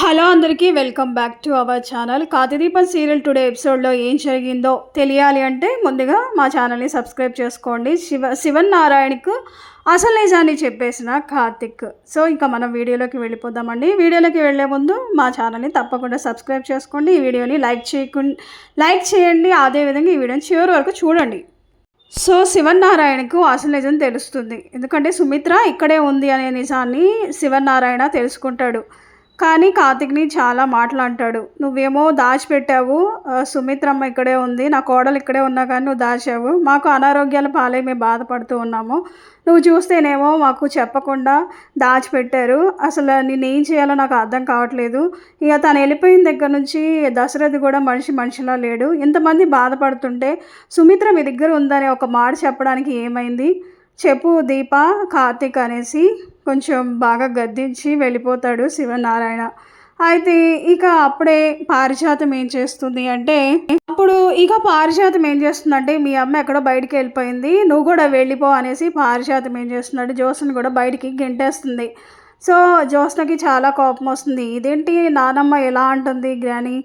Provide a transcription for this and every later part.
Hello అందరికీ welcome back to our channel. Karthika Deepam serial today ఎపిసోడ్లో ఏం జరిగిందో తెలియాలి అంటే ముందుగా మా ఛానల్ని సబ్స్క్రైబ్ చేసుకోండి. శివ శివన్ నారాయణకు అసలు నిజాన్ని చెప్పేసిన కార్తిక్. సో ఇంకా మనం వీడియోలోకి వెళ్ళిపోదామండి. వీడియోలోకి వెళ్ళే ముందు మా ఛానల్ని తప్పకుండా సబ్స్క్రైబ్ చేసుకోండి. ఈ వీడియోని లైక్ చేయకుండా లైక్ చేయండి. అదేవిధంగా ఈ వీడియోని చివరి వరకు చూడండి. సో శివన్నారాయణకు అసలు నిజం తెలుస్తుంది. ఎందుకంటే సుమిత్ర ఇక్కడే ఉంది అనే నిజాన్ని శివన్నారాయణ తెలుసుకుంటాడు. కానీ కార్తిక్ని చాలా మాటలు అంటాడు. నువ్వేమో దాచిపెట్టావు సుమిత్రమ్మ ఇక్కడే ఉంది నా కోడలు ఇక్కడే ఉన్నా కానీ నువ్వు దాచావు. మాకు అనారోగ్యాల పాలై మేము బాధపడుతూ ఉన్నాము. నువ్వు చూస్తేనేమో మాకు చెప్పకుండా దాచిపెట్టారు. అసలు నేను ఏం చేయాలో నాకు అర్థం కావట్లేదు. ఇక తను వెళ్ళిపోయిన దగ్గర నుంచి దశరథ్ కూడా మనిషి మనిషిలా లేడు. ఇంతమంది బాధపడుతుంటే సుమిత్ర మీ దగ్గర ఉందని ఒక మాట చెప్పడానికి ఏమైంది? చెప్పు దీప కార్తిక్ అనేసి కొంచెం బాగా గద్దించి వెళ్ళిపోతాడు శివనారాయణ. అయితే ఇక అప్పుడే పారిజాతం ఏం చేస్తుంది అంటే అప్పుడు ఇక పారిజాతం ఏం చేస్తుందంటే మీ అమ్మ ఎక్కడో బయటికి వెళ్ళిపోయింది నువ్వు కూడా వెళ్ళిపో అనేసి పారిజాతం ఏం చేస్తున్నాడు. జోసన్ కూడా బయటికి గెంటేస్తుంది. సో జోస్నకి చాలా కోపం వస్తుంది. ఇదేంటి నానమ్మ ఎలా అంటుంది గ్రాని?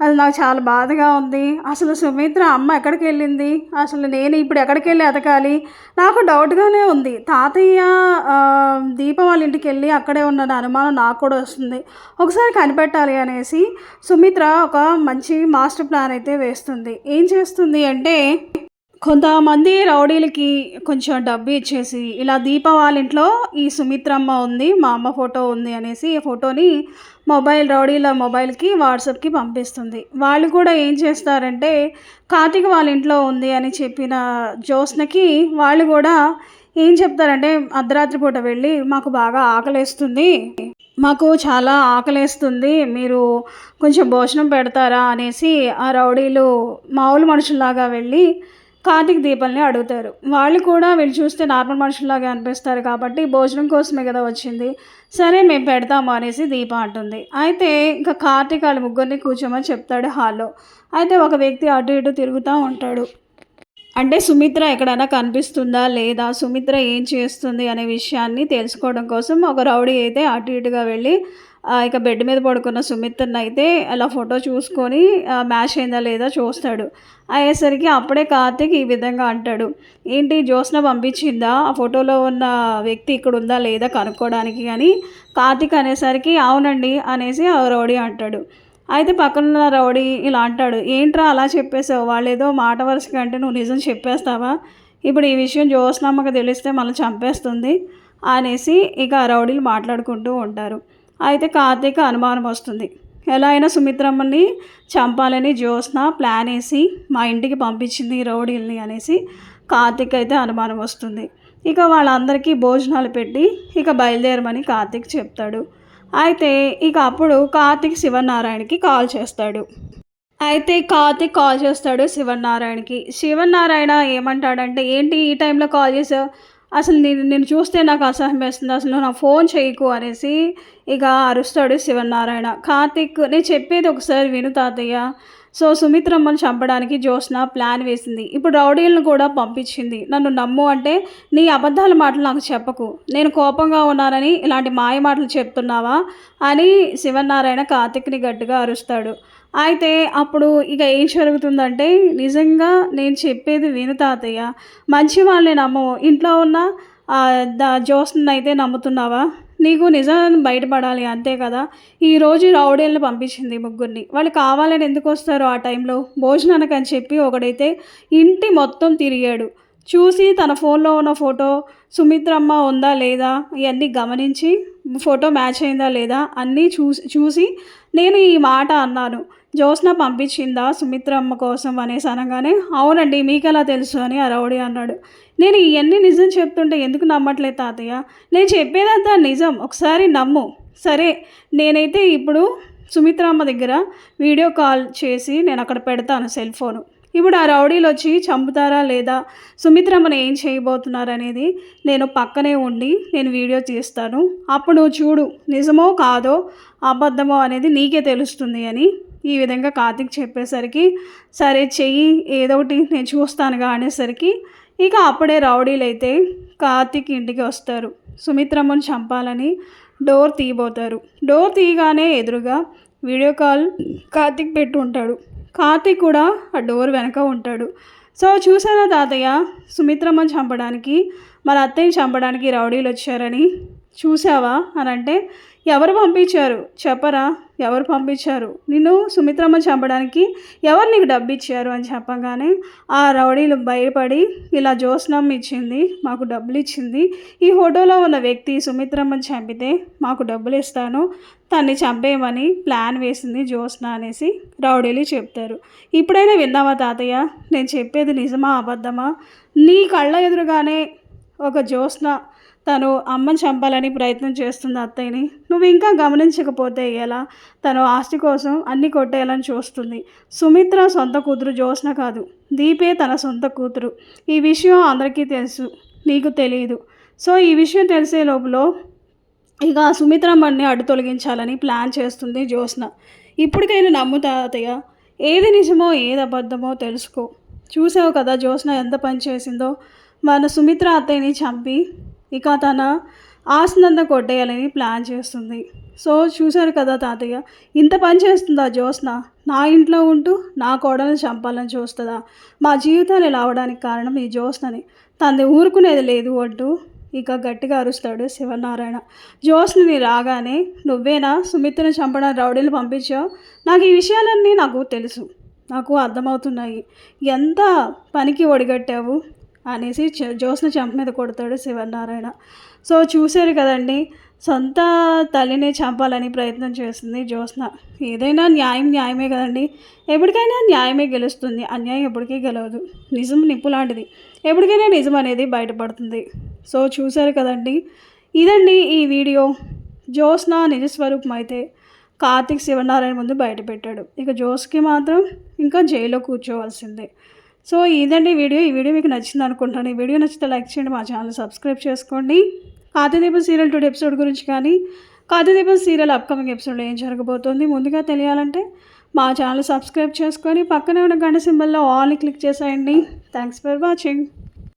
అది నాకు చాలా బాధగా ఉంది. అసలు సుమిత్ర అమ్మ ఎక్కడికి వెళ్ళింది? అసలు నేను ఇప్పుడు ఎక్కడికి వెళ్ళి ఎతకాలి? నాకు డౌట్గానే ఉంది. తాతయ్య ఆ, దీప వాళ్ళ ఇంటికి వెళ్ళి అక్కడే ఉన్న అనుమానం నాకు కూడా వస్తుంది. ఒకసారి కనిపెట్టాలి అనేసి సుమిత్ర ఒక మంచి మాస్టర్ ప్లాన్ అయితే వేస్తుంది. ఏం చేస్తుంది అంటే కొంతమంది రౌడీలకి కొంచెం డబ్బు ఇచ్చేసి ఇలా దీప వాళ్ళ ఇంట్లో ఈ సుమిత్రమ్మ ఉంది మా అమ్మ ఫోటో ఉంది అనేసి ఈ ఫోటోని మొబైల్ రౌడీల మొబైల్కి వాట్సాప్కి పంపిస్తుంది. వాళ్ళు కూడా ఏం చేస్తారంటే కార్తీక్ వాళ్ళ ఇంట్లో ఉంది అని చెప్పిన జ్యోత్స్నకి వాళ్ళు కూడా ఏం చెప్తారంటే అర్ధరాత్రి పూట వెళ్ళి మాకు బాగా ఆకలేస్తుంది మాకు చాలా ఆకలేస్తుంది మీరు కొంచెం భోజనం పెడతారా అనేసి ఆ రౌడీలు మామూలు మనుషుల్లాగా వెళ్ళి కార్తీక్ దీపల్ని అడుగుతారు. వాళ్ళు కూడా వీళ్ళు చూస్తే నార్మల్ మనుషుల్లాగా అనిపిస్తారు కాబట్టి భోజనం కోసమే కదా వచ్చింది. సరే మేము పెడతాము అనేసి దీప అంటుంది. అయితే ఇంకా కార్తీక్ వాళ్ళ ముగ్గురిని కూర్చోమని చెప్తాడు హాల్లో. అయితే ఒక వ్యక్తి అటు ఇటు తిరుగుతూ ఉంటాడు. అంటే సుమిత్ర ఎక్కడైనా కనిపిస్తుందా? లేదా? సుమిత్ర ఏం చేస్తుంది? అనే విషయాన్ని తెలుసుకోవడం కోసం ఒక రౌడీ అయితే అటు ఇటుగా వెళ్ళి ఇక బెడ్ మీద పడుకున్న సుమిత్రని అయితే అలా ఫోటో చూసుకొని మ్యాచ్ అయిందా లేదా చూస్తాడు. అయ్యేసరికి అప్పుడే కార్తీక్ ఈ విధంగా అంటాడు. ఏంటి జ్యోత్స్న పంపించిందా? ఆ ఫోటోలో ఉన్న వ్యక్తి ఇక్కడ ఉందా లేదా కనుక్కోవడానికి అని కార్తీక్ అనేసరికి అవునండి అనేసి ఆ రౌడీ అంటాడు. అయితే పక్కనున్న రౌడీ ఇలా అంటాడు. ఏంట్రా అలా చెప్పేసావు వాళ్ళు ఏదో మాట వరుసగా అంటే నువ్వు నిజం చెప్పేస్తావా? ఇప్పుడు ఈ విషయం జ్యోత్స్నమ్మకు తెలిస్తే మనం చంపేస్తుంది అనేసి ఇక ఆ రౌడీలు మాట్లాడుకుంటూ ఉంటారు. అయితే కార్తీక్ అనుమానం వస్తుంది. ఎలా అయినా సుమిత్రమ్మని చంపాలని జ్యోత్స్న ప్లాన్ వేసి మా ఇంటికి పంపించింది రౌడీల్ని అనేసి కార్తీక్ అయితే అనుమానం వస్తుంది. ఇక వాళ్ళందరికీ భోజనాలు పెట్టి ఇక బయలుదేరమని కార్తీక్ చెప్తాడు. అయితే ఇక అప్పుడు కార్తీక్ శివనారాయణకి కాల్ చేస్తాడు. అయితే కార్తీక్ కాల్ చేస్తాడు శివనారాయణకి శివనారాయణ ఏమంటాడంటే ఏంటి ఈ టైంలో కాల్ చేసావు? అసలు నేను నేను చూస్తే నాకు అసహ్యం వేస్తుంది. అసలు నా ఫోన్ చేయకు అనేసి ఇక అరుస్తాడు శివనారాయణ. కార్తిక్ నేను చెప్పేది ఒకసారి విను తాతయ్య. సో సుమిత్రమ్మను చంపడానికి జ్యోత్స్న ప్లాన్ వేసింది. ఇప్పుడు రౌడీలను కూడా పంపించింది. నన్ను నమ్ము అంటే నీ అబద్ధాల మాటలు నాకు చెప్పకు. నేను కోపంగా ఉన్నానని ఇలాంటి మాయ మాటలు చెప్తున్నావా అని శివనారాయణ కార్తిక్ని గట్టిగా అరుస్తాడు. అయితే అప్పుడు ఇక ఏం జరుగుతుందంటే నిజంగా నేను చెప్పేది విను తాతయ్య. మంచి వాళ్ళని నమ్మవు. ఇంట్లో ఉన్న దా ద అయితే నమ్ముతున్నావా? నీకు నిజం బయటపడాలి అంతే కదా? ఈరోజు రౌడీలను పంపించింది ముగ్గురిని. వాళ్ళు కావాలని ఎందుకు వస్తారు ఆ టైంలో? భోజనానికి అని చెప్పి ఒకడైతే ఇంటి మొత్తం తిరిగాడు. చూసి తన ఫోన్లో ఉన్న ఫోటో సుమిత్రమ్మ ఉందా లేదా? ఇవన్నీ గమనించి ఫోటో మ్యాచ్ అయిందా లేదా? అన్నీ చూసి చూసి నేను ఈ మాట అన్నాను. జ్యోత్స్న పంపించిందా సుమిత్రమ్మ కోసం అనేసి అనగానే అవునండి మీకు ఎలా తెలుసు? అని ఆ రౌడీ అన్నాడు. నేను ఇవన్నీ నిజం చెప్తుంటే ఎందుకు నమ్మట్లేదు తాతయ్య? నేను చెప్పేదంతా నిజం. ఒకసారి నమ్ము. సరే నేనైతే ఇప్పుడు సుమిత్రమ్మ దగ్గర వీడియో కాల్ చేసి నేను అక్కడ పెడతాను సెల్ ఫోను. ఇప్పుడు ఆ రౌడీలు వచ్చి చంపుతారా లేదా? సుమిత్రమ్మని ఏం చేయబోతున్నారు అనేది నేను పక్కనే ఉండి నేను వీడియో తీస్తాను. అప్పుడు చూడు నిజమో కాదో అబద్ధమో అనేది నీకే తెలుస్తుంది అని ఈ విధంగా కార్తిక్ చెప్పేసరికి సరే చెయ్యి ఏదో ఒకటి నేను చూస్తానుగా అనేసరికి ఇక అప్పుడే రౌడీలు అయితే కార్తిక్ ఇంటికి వస్తారు. సుమిత్రమ్మను చంపాలని డోర్ తీయబోతారు. డోర్ తీయగానే ఎదురుగా వీడియో కాల్ కార్తిక్ పెట్టి ఉంటాడు. కార్తిక్ కూడా ఆ డోర్ వెనక ఉంటాడు. సో చూసారా తాతయ్య? సుమిత్రమ్మని చంపడానికి మన అత్తయ్యని చంపడానికి రౌడీలు వచ్చారని చూసావా అని అంటే ఎవరు పంపించారు? చెప్పరా? ఎవరు పంపించారు? నిన్ను సుమిత్రమ్మ చంపడానికి ఎవరు నీకు డబ్బు ఇచ్చారు అని చెప్పగానే ఆ రౌడీలు భయపడి ఇలా జ్యోత్స్నం ఇచ్చింది మాకు డబ్బులు ఇచ్చింది ఈ ఫోటోలో ఉన్న వ్యక్తి సుమిత్రమ్మని చంపితే మాకు డబ్బులు ఇస్తాను తన్ని చంపేయమని ప్లాన్ వేసింది జ్యోత్స్న అనేసి రౌడీలు చెప్తారు. ఇప్పుడైనా విన్నావా తాతయ్య? నేను చెప్పేది నిజమా అబద్ధమా? నీ కళ్ళ ఎదురుగానే ఒక జ్యోత్స్న తను అమ్మని చంపాలని ప్రయత్నం చేస్తుంది అత్తయ్యని. నువ్వు ఇంకా గమనించకపోతే ఎలా? తను ఆస్తి కోసం అన్ని కొట్టేయాలని చూస్తుంది. సుమిత్ర సొంత కూతురు జోస్న కాదు. దీపే తన సొంత కూతురు. ఈ విషయం అందరికీ తెలుసు. నీకు తెలియదు సో ఈ విషయం తెలిసే లోపల ఇక సుమిత్ర సుమిత్రమ్మని అడ్డు తొలగించాలని ప్లాన్ చేస్తుంది జ్యోత్స్న. ఇప్పటికైనా నమ్ముతా అత్తయ్య. ఏది నిజమో ఏది అబద్ధమో తెలుసుకో. చూసావు కదా జ్యోత్స్న ఎంత పని చేసిందో? మన సుమిత్ర అత్తయ్యని చంపి ఇక తన ఆస్తినంతా కొట్టేయాలని ప్లాన్ చేస్తుంది. సో చూశారు కదా తాతయ్య ఇంత పని చేస్తుందా జ్యోత్స్న? నా ఇంట్లో ఉంటూ నా కోడలను చంపాలని చూస్తుందా? మా జీవితాలు ఇలా అవడానికి కారణం ఈ జ్యోత్స్నని. తనది ఊరుకునేది లేదు అంటూ ఇక గట్టిగా అరుస్తాడు శివనారాయణ. జ్యోత్స్నని రాగానే నువ్వేనా సుమిత్రను చంపడానికి రౌడీలు పంపించావు? నాకు ఈ విషయాలన్నీ నాకు తెలుసు. నాకు అర్థమవుతున్నాయి. ఎంత పనికి ఒడిగట్టావు? అనేసి చ- జ్యోత్స్న చంప మీద కొడతాడు శివనారాయణ సో చూశారు కదండి సొంత తల్లిని చంపాలని ప్రయత్నం చేస్తుంది జ్యోత్స్న. ఏదైనా న్యాయం న్యాయమే కదండి. ఎప్పటికైనా న్యాయమే గెలుస్తుంది. అన్యాయం ఎప్పటికీ గెలవదు. నిజం నిప్పు లాంటిది. ఎప్పటికైనా నిజం అనేది బయటపడుతుంది. సో చూశారు కదండి. ఇదండి ఈ వీడియో. జ్యోత్స్న నిజస్వరూపం అయితే కార్తీక్ శివనారాయణ ముందు బయటపెట్టాడు. ఇక జోస్కి మాత్రం ఇంకా జైల్లో కూర్చోవలసిందే. సో ఇదండి వీడియో. ఈ వీడియో మీకు నచ్చింది అనుకుంటాను ఈ వీడియో నచ్చితే లైక్ చేయండి మా ఛానల్ సబ్స్క్రైబ్ చేసుకోండి. కాతదీపం సీరియల్ టుడే ఎపిసోడ్ గురించి కానీ కాతదీపం సీరియల్ అప్కమింగ్ ఎపిసోడ్లో ఏం జరగబోతోంది ముందుగా తెలియాలంటే మా ఛానల్ సబ్స్క్రైబ్ చేసుకొని పక్కనే ఉన్న గంట సింబల్లో ఆల్ని క్లిక్ చేసేయండి. Thanks for watching.